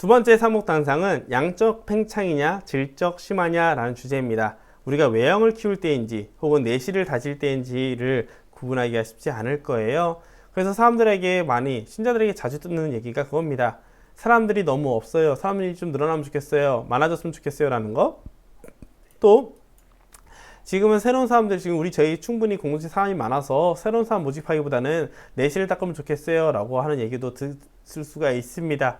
두 번째 사목 단상은 양적 팽창이냐 질적 심하냐라는 주제입니다. 우리가 외형을 키울 때인지 혹은 내실을 다질 때인지를 구분하기가 쉽지 않을 거예요. 그래서 사람들에게 많이 신자들에게 자주 듣는 얘기가 그겁니다. 사람들이 너무 없어요. 사람들이 좀 늘어나면 좋겠어요. 많아졌으면 좋겠어요라는 거. 또 지금은 새로운 사람들 지금 우리 저희 충분히 공동체 사람이 많아서 새로운 사람 모집하기보다는 내실을 닦으면 좋겠어요라고 하는 얘기도 듣을 수가 있습니다.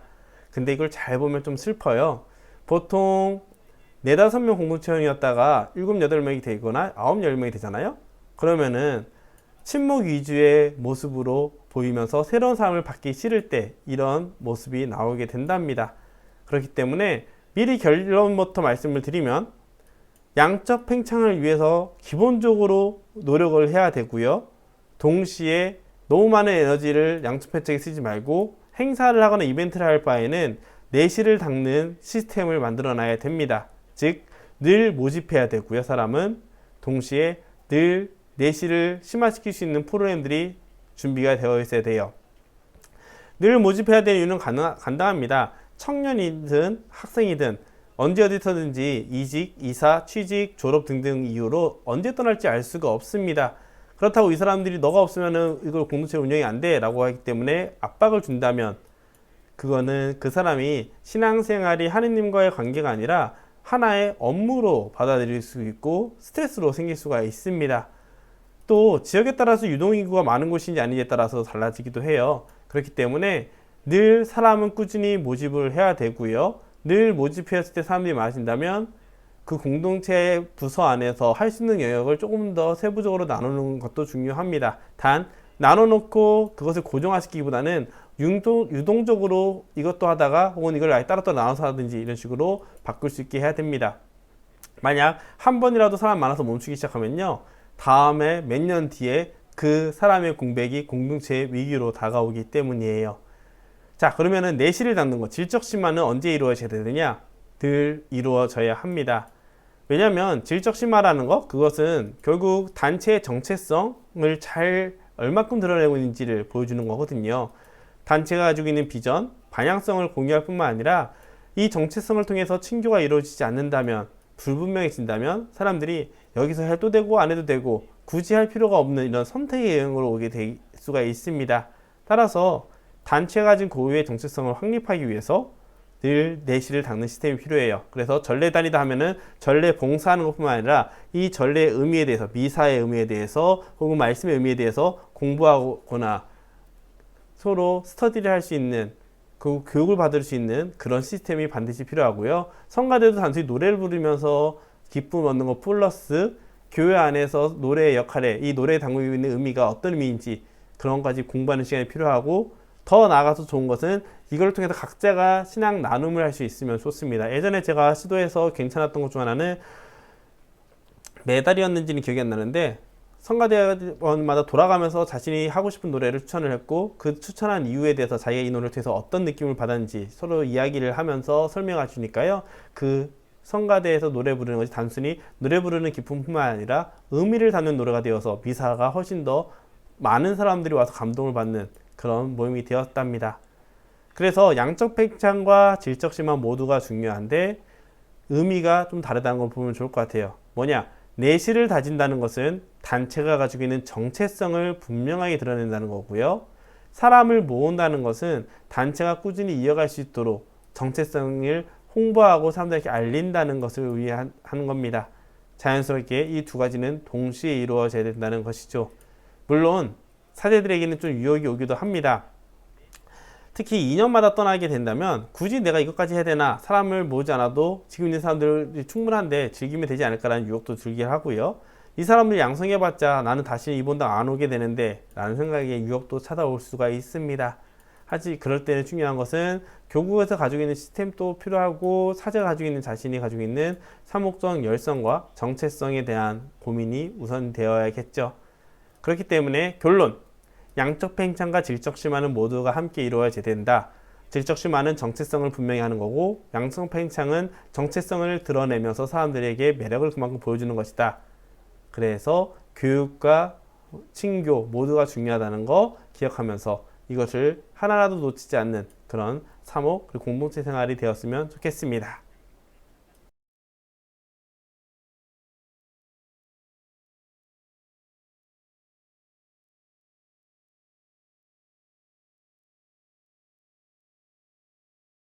근데 이걸 잘 보면 좀 슬퍼요. 보통 네다섯 명 공동체원이었다가 일곱 여덟 명이 되거나 아홉 열 명이 되잖아요. 그러면은 침묵 위주의 모습으로 보이면서 새로운 사람을 받기 싫을 때 이런 모습이 나오게 된답니다. 그렇기 때문에 미리 결론부터 말씀을 드리면 양적 팽창을 위해서 기본적으로 노력을 해야 되고요. 동시에 너무 많은 에너지를 양적 팽창에 쓰지 말고 행사를 하거나 이벤트를 할 바에는 내실을 닦는 시스템을 만들어 놔야 됩니다. 즉, 늘 모집해야 되고요. 사람은 동시에 늘 내실을 심화시킬 수 있는 프로그램들이 준비가 되어 있어야 돼요. 늘 모집해야 되는 이유는 간단- 간단합니다. 청년이든 학생이든 언제 어디서든지 이직, 이사, 취직, 졸업 등등 이유로 언제 떠날지 알 수가 없습니다. 그렇다고 이 사람들이 너가 없으면은 이걸 공동체 운영이 안 돼 라고 하기 때문에 압박을 준다면 그거는 그 사람이 신앙생활이 하느님과의 관계가 아니라 하나의 업무로 받아들일 수 있고 스트레스로 생길 수가 있습니다. 또 지역에 따라서 유동인구가 많은 곳인지 아닌지에 따라서 달라지기도 해요. 그렇기 때문에 늘 사람은 꾸준히 모집을 해야 되고요. 늘 모집했을 때 사람들이 많아진다면 그 공동체 부서 안에서 할 수 있는 영역을 조금 더 세부적으로 나누는 것도 중요합니다. 단 나눠놓고 그것을 고정화시키기보다는 유동, 유동적으로 이것도 하다가 혹은 이걸 아예 따로 따로 나눠서 하든지 이런 식으로 바꿀 수 있게 해야 됩니다. 만약 한 번이라도 사람 많아서 멈추기 시작하면요. 다음에 몇 년 뒤에 그 사람의 공백이 공동체의 위기로 다가오기 때문이에요. 자, 그러면은 내실을 닦는 것, 질적 심화는 언제 이루어져야 되느냐? 늘 이루어져야 합니다. 왜냐하면 질적 심화라는 것, 그것은 결국 단체의 정체성을 잘 얼마큼 드러내고 있는지를 보여주는 거거든요. 단체가 가지고 있는 비전, 방향성을 공유할 뿐만 아니라 이 정체성을 통해서 친교가 이루어지지 않는다면, 불분명해진다면 사람들이 여기서 해도 되고 안 해도 되고 굳이 할 필요가 없는 이런 선택의 여행으로 오게 될 수가 있습니다. 따라서 단체가 가진 고유의 정체성을 확립하기 위해서 늘 내실을 닦는 시스템이 필요해요. 그래서 전례 다니다 하면은 전례 봉사하는 것뿐만 아니라 이 전례의 의미에 대해서 미사의 의미에 대해서 혹은 말씀의 의미에 대해서 공부하거나 서로 스터디를 할 수 있는 그 교육을 받을 수 있는 그런 시스템이 반드시 필요하고요. 성가대도 단순히 노래를 부르면서 기쁨 얻는 것 플러스 교회 안에서 노래의 역할에 이 노래에 담고 있는 의미가 어떤 의미인지 그런 것까지 공부하는 시간이 필요하고 더 나아가서 좋은 것은 이걸 통해서 각자가 신앙 나눔을 할 수 있으면 좋습니다. 예전에 제가 시도해서 괜찮았던 것 중 하나는 매달이었는지는 기억이 안 나는데 성가대원마다 돌아가면서 자신이 하고 싶은 노래를 추천을 했고 그 추천한 이유에 대해서 자기가 이 노래를 통해서 어떤 느낌을 받았는지 서로 이야기를 하면서 설명해 주니까요. 그 성가대에서 노래 부르는 것이 단순히 노래 부르는 기쁨뿐만 아니라 의미를 담는 노래가 되어서 미사가 훨씬 더 많은 사람들이 와서 감동을 받는 그런 모임이 되었답니다. 그래서 양적 팽창과 질적 심화 모두가 중요한데 의미가 좀 다르다는 걸 보면 좋을 것 같아요. 뭐냐? 내실을 다진다는 것은 단체가 가지고 있는 정체성을 분명하게 드러낸다는 거고요. 사람을 모은다는 것은 단체가 꾸준히 이어갈 수 있도록 정체성을 홍보하고 사람들에게 알린다는 것을 위한 하는 겁니다. 자연스럽게 이 두 가지는 동시에 이루어져야 된다는 것이죠. 물론 사제들에게는 좀 유혹이 오기도 합니다. 특히 2년마다 떠나게 된다면 굳이 내가 이것까지 해야 되나 사람을 모으지 않아도 지금 있는 사람들이 충분한데 즐기면 되지 않을까라는 유혹도 들게 하고요. 이 사람들 양성해봤자 나는 다시 이번당 안 오게 되는데 라는 생각에 유혹도 찾아올 수가 있습니다. 하지 그럴 때는 중요한 것은 교국에서 가지고 있는 시스템도 필요하고 사제가 가지고 있는 자신이 가지고 있는 사목적 열성과 정체성에 대한 고민이 우선 되어야겠죠. 그렇기 때문에 결론 양적 팽창과 질적 심화는 모두가 함께 이루어져야 된다. 질적 심화는 정체성을 분명히 하는 거고 양성 팽창은 정체성을 드러내면서 사람들에게 매력을 그만큼 보여주는 것이다. 그래서 교육과 친교 모두가 중요하다는 거 기억하면서 이것을 하나라도 놓치지 않는 그런 사목 그리고 공동체 생활이 되었으면 좋겠습니다.